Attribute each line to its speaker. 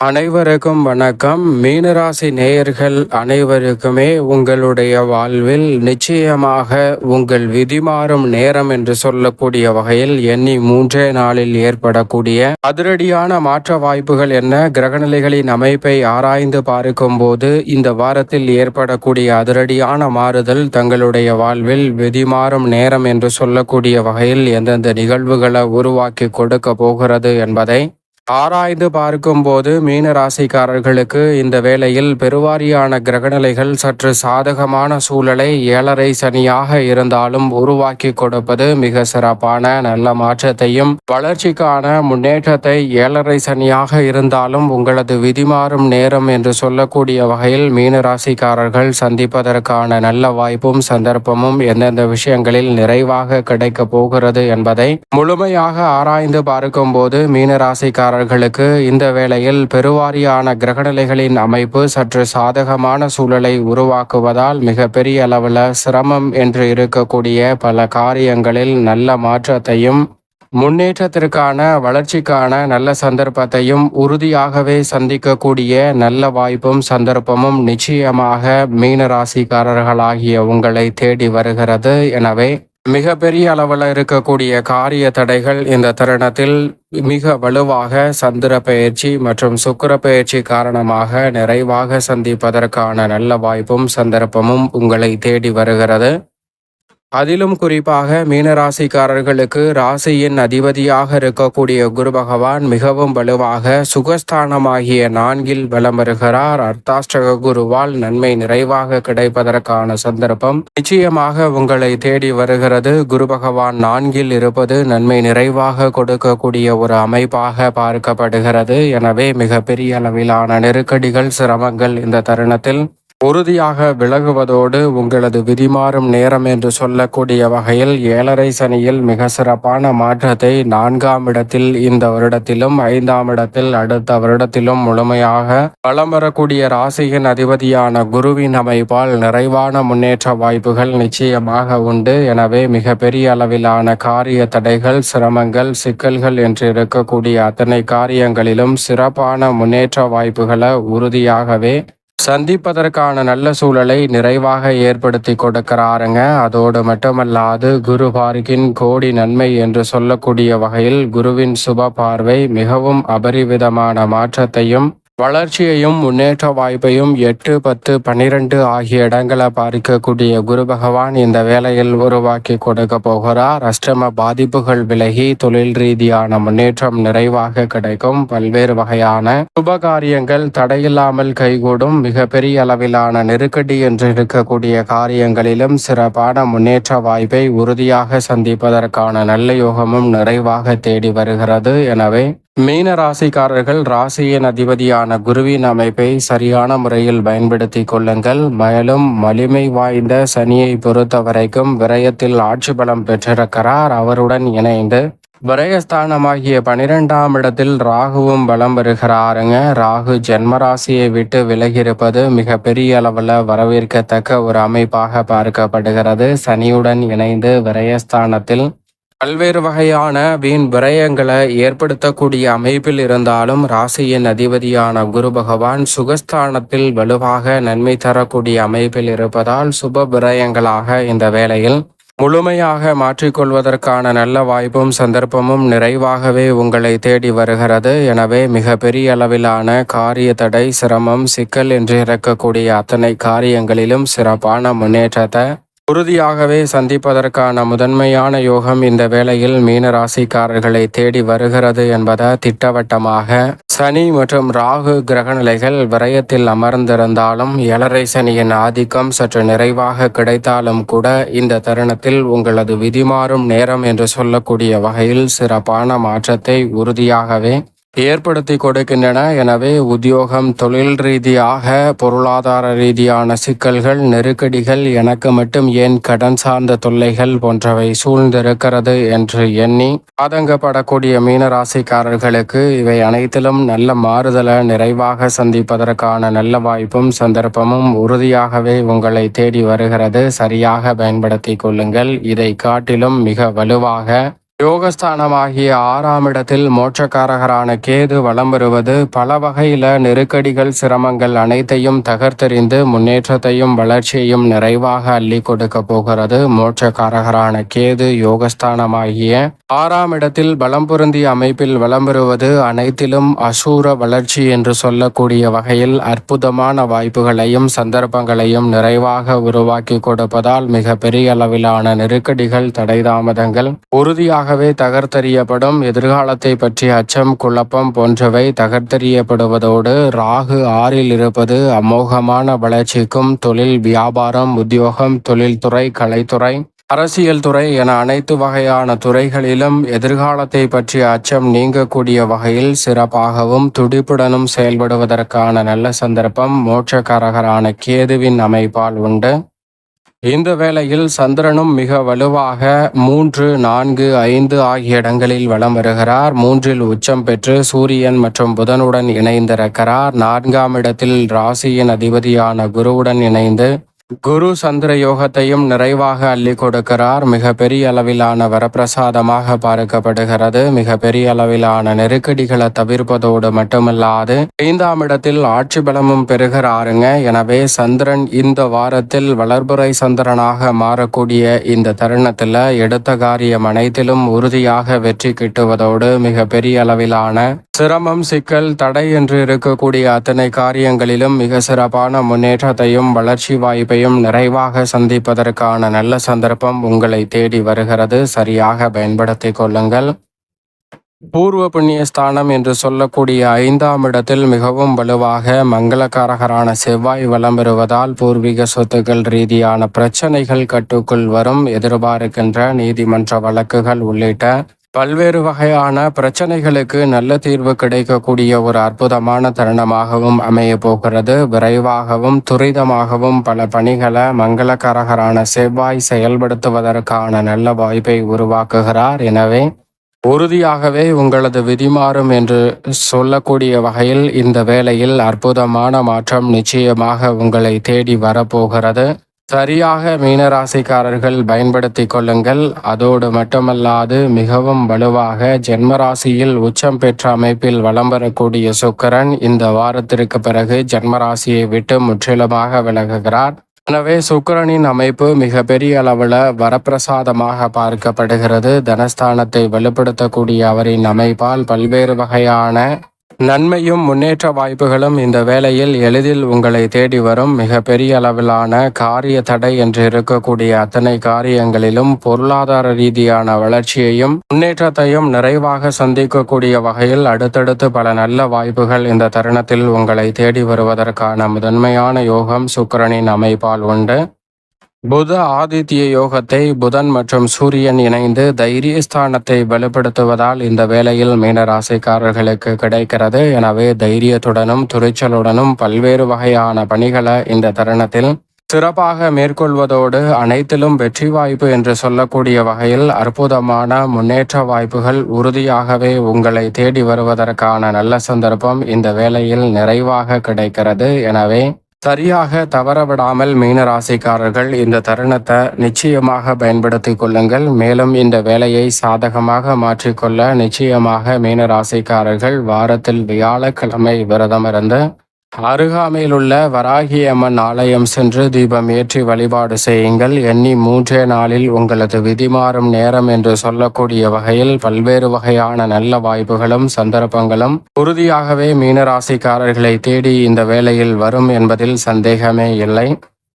Speaker 1: அனைவருக்கும் வணக்கம். மீனராசி நேயர்கள் அனைவருக்குமே உங்களுடைய வாழ்வில் நிச்சயமாக உங்கள் விதிமாறும் நேரம் என்று சொல்லக்கூடிய வகையில் எண்ணி மூன்றே நாளில் ஏற்படக்கூடிய அதிரடியான மாற்ற வாய்ப்புகள் என்ன? கிரகநிலைகளின் அமைப்பை ஆராய்ந்து பார்க்கும் போது இந்த வாரத்தில் ஏற்படக்கூடிய அதிரடியான மாறுதல் தங்களுடைய வாழ்வில் விதிமாறும் நேரம் என்று சொல்லக்கூடிய வகையில் எந்தெந்த நிகழ்வுகளை உருவாக்கி கொடுக்க போகிறது என்பதை ஆராய்ந்து பார்க்கும்போது மீன ராசிக்காரர்களுக்கு இந்த வேளையில் பெருவாரியான கிரகநிலைகள் சற்று சாதகமான சூழலை ஏழரை சனியாக இருந்தாலும் உருவாக்கி கொடுப்பது மிக சிறப்பான நல்ல மாற்றத்தையும் வளர்ச்சிக்கான முன்னேற்றத்தை ஏழரை சனியாக இருந்தாலும் உங்களது விதிமாறும் நேரம் என்று சொல்லக்கூடிய வகையில் மீன ராசிக்காரர்கள் சந்திப்பதற்கான நல்ல வாய்ப்பும் சந்தர்ப்பமும் எந்தெந்த விஷயங்களில் நிறைவாக கிடைக்க போகிறது என்பதை முழுமையாக ஆராய்ந்து பார்க்கும்போது மீன ராசிக்காரர் ராசிக்காரர்களுக்கு இந்த வேளையில் பெருவாரியான கிரகநிலைகளின் அமைப்பு சற்று சாதகமான சூழலை உருவாக்குவதால் மிக பெரிய அளவில் சிரமம் என்று இருக்கக்கூடிய பல காரியங்களில் நல்ல மாற்றத்தையும் முன்னேற்றத்திற்கான வளர்ச்சிக்கான நல்ல சந்தர்ப்பத்தையும் உறுதியாகவே சந்திக்கக்கூடிய நல்ல வாய்ப்பும் சந்தர்ப்பமும் நிச்சயமாக மீனராசிக்காரர்களாகிய உங்களை தேடி வருகிறது. எனவே மிகப்பெரிய அளவில் இருக்கக்கூடிய காரிய தடைகள் இந்த தருணத்தில் மிக வலுவாக சந்திர பயிற்சி மற்றும் சுக்கர பயிற்சி காரணமாக நிறைவாக சந்திப்பதற்கான நல்ல வாய்ப்பும் சந்தர்ப்பமும் உங்களை தேடி வருகிறது. அதிலும் குறிப்பாக மீனராசிக்காரர்களுக்கு ராசியின் அதிபதியாக இருக்கக்கூடிய குரு பகவான் மிகவும் வலுவாக சுகஸ்தானமாகிய நான்கில் பலம் வருகிறார். அர்த்தாஷ்டக குருவால் நன்மை நிறைவாக கிடைப்பதற்கான சந்தர்ப்பம் நிச்சயமாக உங்களை தேடி வருகிறது. குரு பகவான் நான்கில் இருப்பது நன்மை நிறைவாக கொடுக்கக்கூடிய ஒரு அமைப்பாக பார்க்கப்படுகிறது. எனவே மிக பெரிய அளவிலான நெருக்கடிகள் சிரமங்கள் இந்த தருணத்தில் உறுதியாக விலகுவதோடு உங்களது விதிமாறும் நேரம் என்று சொல்லக்கூடிய வகையில் ஏழரை சனியில் மிக சிறப்பான மாற்றத்தை நான்காம் இடத்தில் இந்த வருடத்திலும் ஐந்தாம் இடத்தில் அடுத்த வருடத்திலும் முழுமையாக வளம் வரக்கூடிய ராசியின் அதிபதியான குருவின் அமைப்பால் நிறைவான முன்னேற்ற வாய்ப்புகள் நிச்சயமாக உண்டு. எனவே மிக பெரிய அளவிலான காரிய தடைகள் சிரமங்கள் சிக்கல்கள் என்று இருக்கக்கூடிய அத்தனை காரியங்களிலும் சிறப்பான முன்னேற்ற வாய்ப்புகளை உறுதியாகவே சந்திப்பதற்கான நல்ல சூழலை நிறைவாக ஏற்படுத்தி கொடுக்கிறாருங்க. அதோடு மட்டுமல்லாது குரு பார்க்கின் கோடி நன்மை என்று சொல்லக்கூடிய வகையில் குருவின் சுப பார்வை மிகவும் அபரிவிதமான மாற்றத்தையும் வளர்ச்சியையும் முன்னேற்ற வாய்ப்பையும் எட்டு பத்து பன்னிரெண்டு ஆகிய இடங்களை பார்க்கக்கூடிய குரு பகவான் இந்த வேலையில் உருவாக்கி கொடுக்க போகிறார். அஷ்டம பாதிப்புகள் விலகி தொழில் ரீதியான முன்னேற்றம் நிறைவாக கிடைக்கும். பல்வேறு வகையான சுபகாரியங்கள் தடையில்லாமல் கைகூடும். மிகப்பெரிய அளவிலான நெருக்கடி என்று இருக்கக்கூடிய காரியங்களிலும் சிறப்பான முன்னேற்ற வாய்ப்பை உறுதியாக சந்திப்பதற்கான நல்ல யோகமும் நிறைவாக தேடி வருகிறது. எனவே மீன ராசிக்காரர்கள் ராசியின் அதிபதியான குருவின் அமைப்பை சரியான முறையில் பயன்படுத்தி கொள்ளுங்கள். மேலும் வலிமை வாய்ந்த சனியை பொறுத்த வரைக்கும் விரயத்தில் ஆட்சி பலம் பெற்றிருக்கிறார். அவருடன் இணைந்து விரயஸ்தானமாகிய பனிரெண்டாம் இடத்தில் ராகுவும் பலம் வருகிறாருங்க ராகு ஜென்மராசியை விட்டு விலகியிருப்பது மிக பெரிய அளவில் வரவேற்கத்தக்க ஒரு அமைப்பாக பார்க்கப்படுகிறது. சனியுடன் இணைந்து விரயஸ்தானத்தில் பல்வேறு வகையான வீண் விரயங்களை ஏற்படுத்தக்கூடிய அமைப்பில் இருந்தாலும் ராசியின் அதிபதியான குரு பகவான் சுகஸ்தானத்தில் வலுவாக நன்மை தரக்கூடிய அமைப்பில் இருப்பதால் சுப விரயங்களாக இந்த வேளையில் முழுமையாக மாற்றிக்கொள்வதற்கான நல்ல வாய்ப்பும் சந்தர்ப்பமும் நிறைவாகவே உங்களை தேடி வருகிறது. எனவே மிக பெரிய அளவிலான காரிய தடை சிரமம் சிக்கல் என்று இறக்கக்கூடிய அத்தனை காரியங்களிலும் சிறப்பான முன்னேற்றத்தை உறுதியாகவே சந்திப்பதற்கான முதன்மையான யோகம் இந்த வேளையில் மீன ராசிக்காரர்களை தேடி வருகிறது என்பதை திட்டவட்டமாக சனி மற்றும் ராகு கிரகநிலைகள் விரயத்தில் அமர்ந்திருந்தாலும் எழரை சனியின் ஆதிக்கம் சற்று நிறைவாக கிடைத்தாலும் கூட இந்த தருணத்தில் உங்களது விதிமாறும் நேரம் என்று சொல்லக்கூடிய வகையில் சிறப்பான மாற்றத்தை உறுதியாகவே ஏற்படுத்தி கொடுக்கின்றன. எனவே உத்தியோகம் தொழில் ரீதியாக பொருளாதார ரீதியான சிக்கல்கள் நெருக்கடிகள் எனக்கு மட்டும் ஏன் கடன் சார்ந்த தொல்லைகள் போன்றவை சூழ்ந்திருக்கிறது என்று எண்ணி ஆதங்கப்படக்கூடிய மீனராசிக்காரர்களுக்கு இவை அனைத்திலும் நல்ல மாறுதலை நிறைவாக சந்திப்பதற்கான நல்ல வாய்ப்பும் சந்தர்ப்பமும் உறுதியாகவே உங்களை தேடி வருகிறது. சரியாக பயன்படுத்தி கொள்ளுங்கள். இதை காட்டிலும் மிக வலுவாக யோகஸ்தானமாகிய ஆறாம் இடத்தில் மோட்சக்காரகரான கேது வலம் வருவது பல வகையில நெருக்கடிகள் சிரமங்கள் அனைத்தையும் தகர்த்தெறிந்து முன்னேற்றத்தையும் வளர்ச்சியையும் நிறைவாக அள்ளி கொடுக்க போகிறது. மோட்சக்காரகரான கேது யோகஸ்தானமாகிய ஆறாம் இடத்தில் பலம் பொருந்திய அமைப்பில் வலம் வருவது அனைத்திலும் அசூர வளர்ச்சி என்று சொல்லக்கூடிய வகையில் அற்புதமான வாய்ப்புகளையும் சந்தர்ப்பங்களையும் நிறைவாக உருவாக்கி கொடுப்பதால் மிக பெரிய அளவிலான நெருக்கடிகள் தடை தாமதங்கள் உறுதியாக தானாகவே தகர்த்தறியப்படும் எதிர்காலத்தை பற்றிய அச்சம் குழப்பம் போன்றவை தகர்த்தறியப்படுவதோடு ராகு ஆறில் இருப்பது அமோகமான வளர்ச்சிக்கும் தொழில் வியாபாரம் உத்தியோகம் தொழில்துறை கலைத்துறை அரசியல் துறை என அனைத்து வகையான துறைகளிலும் எதிர்காலத்தை பற்றிய அச்சம் நீங்கக்கூடிய வகையில் சிறப்பாகவும் துடிப்புடனும் செயல்படுவதற்கான நல்ல சந்தர்ப்பம் மோட்சக்காரகரான கேதுவின் அமைப்பால் உண்டு. இந்த வேளையில் சந்திரனும் மிக வலுவாக மூன்று நான்கு ஐந்து ஆகிய இடங்களில் வலம் வருகிறார். மூன்றில் உச்சம் பெற்று சூரியன் மற்றும் புதனுடன் இணைந்திருக்கிறார். நான்காம் இடத்தில் ராசியின் அதிபதியான குருவுடன் இணைந்து குரு சந்திர யோகத்தையும் நிறைவாக அள்ளி கொடுக்கிறார். மிக பெரிய அளவிலான வரப்பிரசாதமாக பார்க்கப்படுகிறது. மிக பெரிய அளவிலான நெருக்கடிகளை தவிர்ப்பதோடு மட்டுமல்லாது ஐந்தாம் இடத்தில் ஆட்சி பலமும் பெறுகிறாருங்க. எனவே சந்திரன் இந்த வாரத்தில் வளர்புரை சந்திரனாக மாறக்கூடிய இந்த தருணத்தில் எடுத்த காரியம் அனைத்திலும் உறுதியாக வெற்றி கிட்டுவதோடு மிக பெரிய அளவிலான சிரமம் சிக்கல் தடை என்று இருக்கக்கூடிய அத்தனை காரியங்களிலும் மிக சிறப்பான முன்னேற்றத்தையும் வளர்ச்சி வாய்ப்பை அனைத்தையும் நிறைவாக சந்திப்பதற்கான நல்ல சந்தர்ப்பம் உங்களை தேடி வருகிறது. சரியாக பயன்படுத்திக் கொள்ளுங்கள். பூர்வ புண்ணிய ஸ்தானம் என்று சொல்லக்கூடிய ஐந்தாம் இடத்தில் மிகவும் வலுவாக மங்களகாரகரான செவ்வாய் வலம் பெறுவதால் பூர்வீக சொத்துக்கள் ரீதியான பிரச்சனைகள் கட்டுக்குள் வரும். எதிர்பார்க்கின்ற நீதிமன்ற வழக்குகள் உள்ளிட்ட பல்வேறு வகையான பிரச்சனைகளுக்கு நல்ல தீர்வு கிடைக்கக்கூடிய ஒரு அற்புதமான தருணமாகவும் அமைய போகிறது. விரைவாகவும் துரிதமாகவும் பல பணிகளை மங்களகரகரான செவ்வாய் செயல்படுத்துவதற்கான நல்ல வாய்ப்பை உருவாக்குகிறார். எனவே உறுதியாகவே உங்களது விதிமாறும் என்று சொல்லக்கூடிய வகையில் இந்த வேளையில் அற்புதமான மாற்றம் நிச்சயமாக உங்களை தேடி வரப்போகிறது. சரியாக மீனராசிக்காரர்கள் பயன்படுத்தி கொள்ளுங்கள். அதோடு மட்டுமல்லாது மிகவும் வலுவாக ஜென்மராசியில் உச்சம் பெற்ற அமைப்பில் வலம் வரக்கூடிய சுக்கரன் இந்த வாரத்திற்கு பிறகு ஜென்மராசியை விட்டு முற்றிலுமாக விலகுகிறார். எனவே சுக்கரனின் அமைப்பு மிக பெரிய அளவில் வரப்பிரசாதமாக பார்க்கப்படுகிறது. தனஸ்தானத்தை வலுப்படுத்தக்கூடிய அவரின் அமைப்பால் பல்வேறு வகையான நன்மையும் முன்னேற்ற வாய்ப்புகளும் இந்த வேளையில் எளிதில் உங்களை தேடி வரும் மிக பெரிய அளவிலான காரிய தடை என்று இருக்கக்கூடிய அத்தனை காரியங்களிலும் பொருளாதார ரீதியான வளர்ச்சியையும் முன்னேற்றத்தையும் நிறைவாக சந்திக்கக்கூடிய வகையில் அடுத்தடுத்து பல நல்ல வாய்ப்புகள் இந்த தருணத்தில் உங்களை தேடி வருவதற்கான முதன்மையான யோகம் சுக்கரனின் அமைப்பால் உண்டு. புத ஆதித்ய யோகத்தை புதன் மற்றும் சூரியன் இணைந்து தைரியஸ்தானத்தை வலுப்படுத்துவதால் இந்த வேளையில் மீனராசிக்காரர்களுக்கு கிடைக்கிறது. எனவே தைரியத்துடனும் துணிச்சலுடனும் பல்வேறு வகையான பணிகளை இந்த தருணத்தில் சிறப்பாக மேற்கொள்வதோடு அனைத்திலும் வெற்றி வாய்ப்பு என்று சொல்லக்கூடிய வகையில் அற்புதமான முன்னேற்ற வாய்ப்புகள் உறுதியாகவே உங்களை தேடி வருவதற்கான நல்ல சந்தர்ப்பம் இந்த வேளையில் நிறைவாக கிடைக்கிறது. எனவே சரியாக தவறவிடாமல் மீனராசிக்காரர்கள் இந்த தருணத்தை நிச்சயமாக பயன்படுத்தி கொள்ளுங்கள். மேலும் இந்த வேலையை சாதகமாக மாற்றிக்கொள்ள நிச்சயமாக மீனராசிக்காரர்கள் வாரத்தில் வியாழக்கிழமை விரதமிருந்து அருகாமையில் உள்ள வராகி அம்மன் ஆலயம் சென்று தீபம் ஏற்றி வழிபாடு செய்யுங்கள். எண்ணி மூன்றே நாளில் உங்களது விதி மாறும் நேரம் என்று சொல்லக்கூடிய வகையில் பல்வேறு வகையான நல்ல வாய்ப்புகளும் சந்தர்ப்பங்களும் உறுதியாகவே மீனராசிக்காரர்களை தேடி இந்த வேளையில் வரும் என்பதில் சந்தேகமே இல்லை.